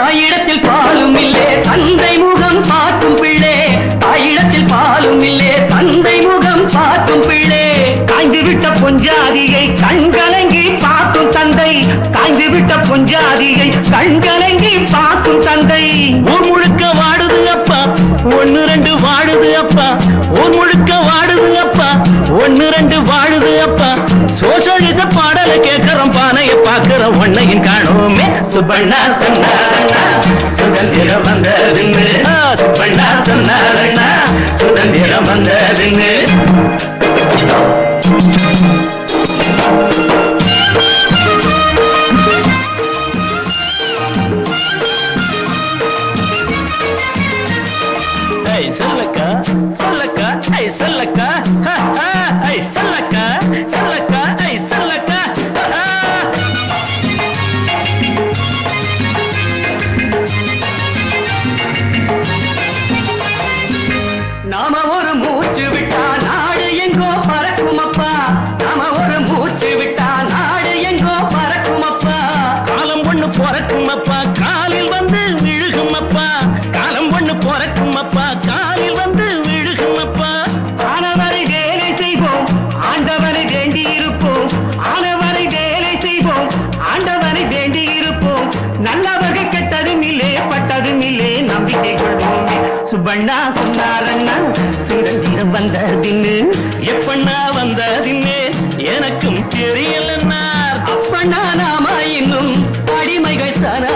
தாயிடத்தில் பாலும் இல்லே தந்தை முகம் பார்க்கும் பிள்ளை. தாயிடத்தில் பாலும் இல்லே தந்தை முகம் பார்க்கும் பிள்ளை. காய்ந்து விட்ட பொஞ்சாதியை கண்கலங்கி பார்க்கும் தந்தை. காய்ந்து விட்ட பொஞ்சாதியை கண்கலங்கி பார்க்கும் தந்தை. பாடல கேட்கிறோம் பானைய பாக்குறோம் ஒன்னையும் காணோமே. சுப்பண்ணா சொன்னாரண்ணா சுதந்திரம் வந்ததுன்னு சுப்பண்ணா சொன்னாரண்ணா சுதந்திரம் வந்ததுன்னு சொல்லக்கா சொல்லக்கா. எங்கோ சுப்பண்ணா சொன்னாரண்ணா. சுதந்திரம் வந்ததின்னு. எப்பண்ணா வந்ததின்னு எனக்கும் தெரியலன்னார் அப்பண்ணா நாமா இன்னும் அடிமைகள் சனா